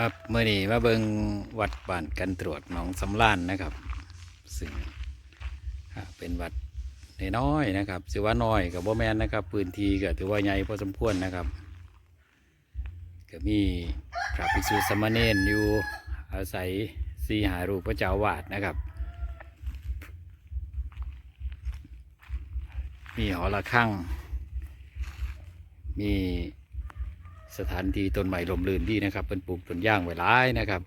ครับเมื่อนี้มาเบิงวัดบ้านกันตรวจหนองสำล้านนะครับ ซึ่งเป็นวัดน้อยนะครับถือว่าน้อยกับโบแมนนะครับพื้นที่ก็ถือว่าใหญ่พอสมควรนะครับก็มีพระภิกษุสามเณรอยู่อาศัยสีหารูปพระเจ้าอาวาดนะครับ มีหอระฆังมี สถานที่ต้นไม้ลมลื่นดีนะครับเป็นปลูกต้นย่างไว้หลายนะครับ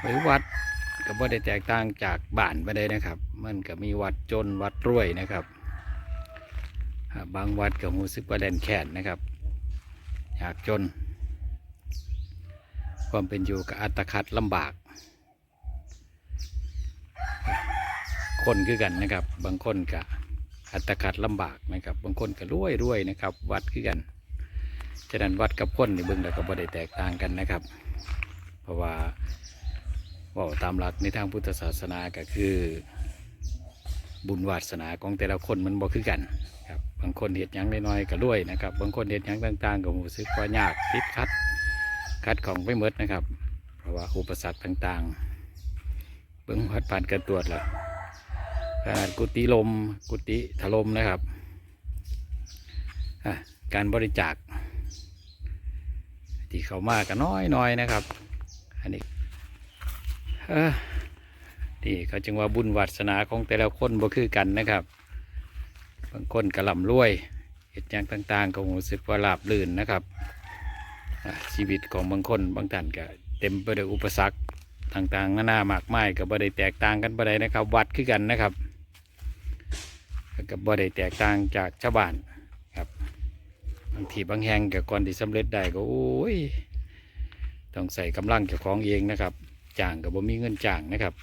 หรือวัดก็บ่ได้แตกต่างจากบ้านไปเลยนะครับ มันก็มีวัดจนวัดรวยนะครับบางวัดก็รู้สึกว่าแดนแค้นนะครับอยากจน ความเป็นอยู่กับอัตคัดลำบาก คนคือกันนะครับ บางคนก็อัตคัดลำบากนะครับ บางคนก็รวยรวยนะครับ วัดคือกัน ฉะนั้นวัดกับคนนี่เบิ่งแล้วก็บ่ได้แตกต่างกันนะครับ เพราะว่าว่าตามหลักในทางพุทธศาสนาก็คือ บุญวาสนาของแต่ละคนมันบ่คือกันครับบางคนเห็ดยังน้อยๆก็รวยนะครับบางคนเห็ดยังต่างๆก็รู้สึกว่ายากติดขัดขัดของไปหมดนะครับ เพราะว่าอุปสรรคต่างๆ เบิ่งวัดผ่านการตรวจแล้วขนาดกุฏิลม กุฏิถล่มนะครับการบริจาค ที่เขามาก็น้อยน้อยนะครับ อันนี้นี่เขาจึงว่าบุญวัสนาของแต่ละคนบ่คือกันนะครับ บางคนกระลำรวยเหตุอย่างต่าง ๆ ก็รู้สึกว่าราบลื่นนะครับชีวิตของบางคนบางท่านก็เต็มไปด้วยอุปสรรคต่างๆ นานามากมายก็บ่ได้แตกต่างกันบ่ได้นะครับ วัดคือกันนะครับก็บ่ได้แตกต่างจากชาวบ้านางทีบางแห่งกับก่อนที่สำเร็จได้ก็โอ้ยต้องใส่กำลังเจ้าของเองนะครับจ้างกับบ่มีเงินจ้างนะครับ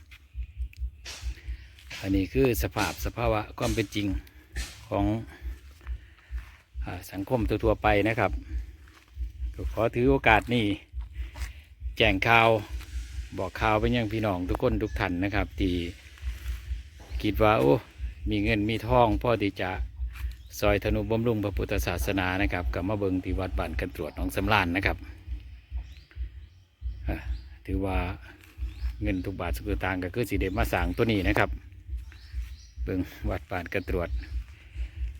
อันนี้คือสภาพสภาวะความเป็นจริงของอสังคมทั่วๆไปนะครับก็ขอถือโอกาสนี้แจ้งข่าวบอกข่าวไปยังพี่น้องทุกคนทุกท่านนะครับ ที่คิดว่าโอ้มีเงินมีทองพอที่จะ ซอยธนุบำรุงพระพุทธศาสนานะครับกับมาเบิงที่วัดบ้านกันตรวจหนองสำรานนะครับถือว่าเงินทุกบาทสุกต่างก็คือสีเดมาสางตัวนี้นะครับ เบิงวัดบ้านกันตรวจ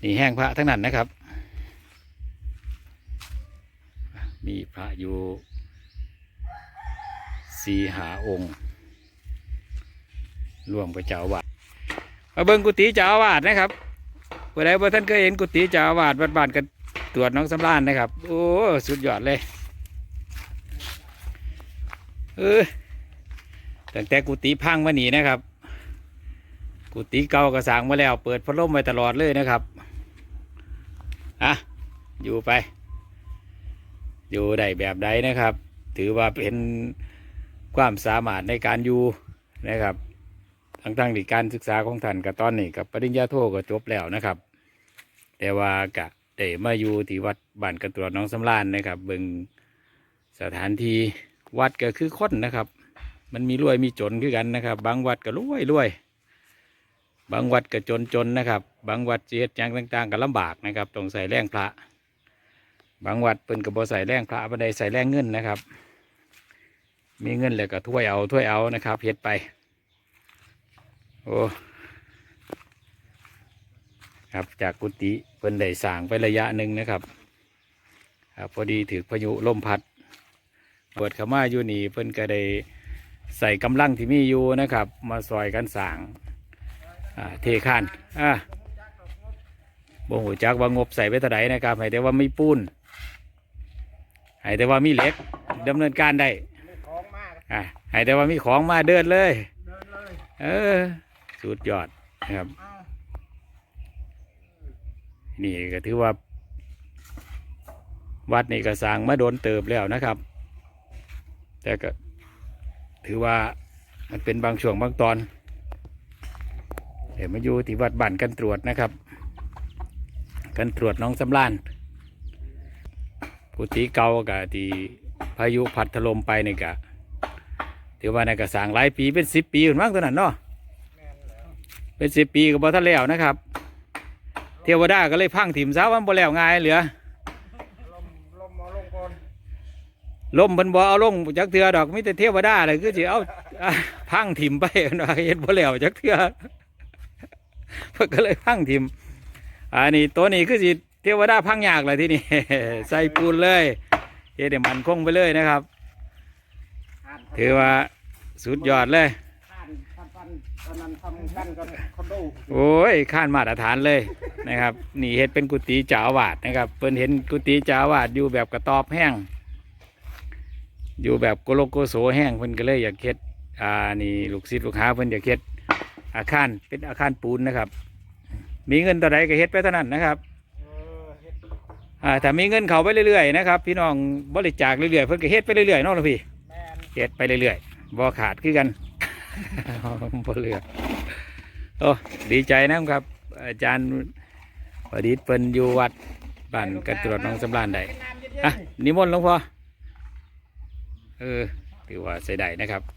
นี่แห้งพระทั้งนั้นนะครับ มีพระอยู่สี่หาองค์รวมกับเจ้าวาดมาเบิงกุฏิเจ้าวาสนะครับ ผู้ใดบ่ท่านเคยเห็นกุฏิจ้าอาวาสวัดบ้านกันตรวจน้องสำรานนะครับ โอ้สุดยอดเลยเออตั้งแต่กุฏิพังมาหนีนะครับ กุฏิเก่าก็สางมาแล้ว เปิดพัดลมไว้ตลอดเลยนะครับอะอยู่ไป อยู่ได้แบบใดนะครับ ถือว่าเป็นความสามารถในการอยู่นะครับทั้งทั้งที่การศึกษาของท่านกับตอนนี้กับปริญญาโทก็จบแล้วนะครับ แต่ว่ากะได้มาอยู่ที่วัดบ้านกันตรวน้องสำรานนะครับเบิงสถานที่วัดก็คือค้นนะครับ มันมีรวยมีจนคือกันนะครับ บางวัดก็รวยรวยบางวัดก็จนจนนะครับ บางวัดเจียดอย่างต่างๆก็ลำบากนะครับต้องใส่แรงพระ บางวัดเพิ่นก็บ่ใส่แรงพระบันไดใส่แรงเงินนะครับ มีเงินแล้วก็ถ้วยเอาถ้วยเอานะครับเฮ็ดไป โอ้ ครับ จากกุฏิเพิ่นได้สางไประยะหนึ่งนะครับ ครับพอดีถือพายุลมพัดเปิดข้ามาอยู่นี่เพิ่นก็ได้ใส่กำลังที่มีอยู่นะครับ มาซอยกันสางเทคานอ่าบ่หูจักว่างบใส่ไปเท่าไหร่นะครับให้แต่ว่ามีปูนให้แต่ว่ามีเหล็กดำเนินการได้ของมากอ่าให้แต่ว่ามีของมาเดินเลย เออสุดยอดนะครับ นี่ก็ถือว่า วัดนี่ก็สร้างมาโดนเติบแล้วนะครับ แต่ก็ถือว่ามันเป็นบางช่วงบางตอนเดี๋ยวมาอยู่ที่วัดบ้านกันตรวจนะครับ กันตรวจน้องสำรานกุฏิเก่ากับที่พายุพัดถล่มไปนี่ก็ถือว่าในกระสางหลายปีเป็นสิบปีถึงมั้งตัวนั้นเนาะเป็นสิบปีก็บ่ทันแล้วนะครับ เทวดาก็เลยพังถิ่มซะว่าบ่แล้วง่ายเหลือลมลมมาลงก่อนอล่มเพิ่นบ่เอาลงจักเทือดอกมีแต่เทวดาเลยคือสิเอาอะพังถิ่มไปว่าเฮ็ดบ่แล้วจักเทือเพิ่นก็เลยพังถิ่มอันนี้ตัวนี้คือสิเทวดาพังยากเลยที่นี่ใส่ปูนเลยเฮ็ดให้มันคงไปเลยนะครับ ถือว่าสุดยอดเลยข้านทำฟันต อนนั้นทำกันกันคอนโดโอ้ยข้านมาตรฐานเลยนะครับ นี่เฮ็ดเป็นกุฏิเจ้าอาวาสนะครับเพิ่นเห็นกุฏิเจ้าอาวาสอยู่แบบกระตอบแห้ง อยู่แบบโกโลโกโสแห้งเพิ่นก็เลยอยากเฮ็ดอ่านี่ลูกศิษย์ลูกหาเพิ่นอยากเฮ็ดอาคารเป็นอาคารปูนนะครับ มีเงินต่อใดก็เฮ็ดไปเท่านั้นนะครับเออเฮ็ดอ่าถ้ามีเงินเข้าไปเรื่อยๆนะครับพี่น้องบริจาคเรื่อยๆเพิ่นก็เฮ็ดไปเรื่อยๆเนาะหลวงพี่แม่นเฮ็ดไปเรื่อยๆบ่ขาดคือกัน บ่เหลือโอ้ดีใจนะครับ อาจารย์ประดิษฐ์เพิ่นอยู่วัดบ้านกันตรวจน้องสำราญได้เป็นน้ำเย็นๆอะนิมนต์หลวงพ่อเออถือว่าใส่ได้นะครับเ